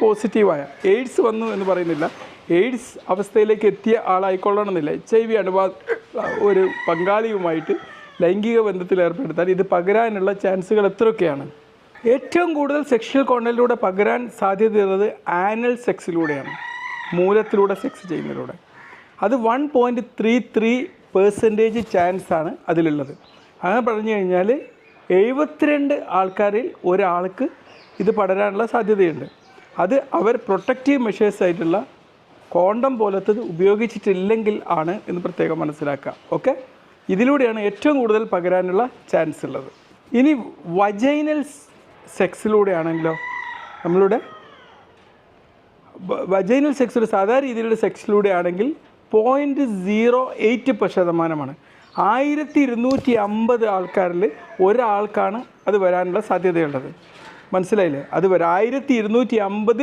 പോസിറ്റീവായ എയ്ഡ്സ് വന്നു എന്ന് പറയുന്നില്ല. എയ്ഡ്സ് അവസ്ഥയിലേക്ക് എത്തിയ ആളായിക്കൊള്ളണമെന്നില്ല. എച്ച് ഐ വി അണുബാധ ഒരു പങ്കാളിയുമായിട്ട് ലൈംഗിക ബന്ധത്തിൽ ഏർപ്പെടുത്താൻ ഇത് പകരാനുള്ള ചാൻസുകൾ എത്രയൊക്കെയാണ്? ഏറ്റവും കൂടുതൽ സെക്ഷൽ കോണ്ടലിലൂടെ പകരാൻ സാധ്യതയുള്ളത് ആനൽ സെക്സിലൂടെയാണ് മൂലത്തിലൂടെ സെക്സ് ചെയ്യുന്നതിലൂടെ. അത് one point three three percentage ചാൻസാണ് അതിലുള്ളത്. അങ്ങനെ പറഞ്ഞു കഴിഞ്ഞാൽ എഴുപത്തിരണ്ട് ആൾക്കാരിൽ ഒരാൾക്ക് ഇത് പടരാനുള്ള സാധ്യതയുണ്ട്. അത് അവർ പ്രൊട്ടക്റ്റീവ് മെഷേഴ്സ് ആയിട്ടുള്ള കോണ്ടം പോലത്തത് ഉപയോഗിച്ചിട്ടില്ലെങ്കിൽ ആണ് എന്ന് പ്രത്യേകം മനസ്സിലാക്കുക. ഓക്കെ ഇതിലൂടെയാണ് ഏറ്റവും കൂടുതൽ പകരാനുള്ള ചാൻസ് ഉള്ളത്. ഇനി വജൈനൽ സെക്സിലൂടെയാണെങ്കിലോ നമ്മളുടെ വജൈനൽ സെക്സ് ഒരു സാധാരണ രീതിയിലുള്ള സെക്സിലൂടെ ആണെങ്കിൽ പോയിന്റ് സീറോ എയ്റ്റ് ശതമാനമാണ്. ആയിരത്തി ഇരുന്നൂറ്റി അമ്പത് ആൾക്കാരിൽ ഒരാൾക്കാണ് അത് വരാനുള്ള സാധ്യതയുള്ളത്. മനസ്സിലായില്ലേ? അത് വരെ ആയിരത്തി ഇരുന്നൂറ്റി അമ്പത്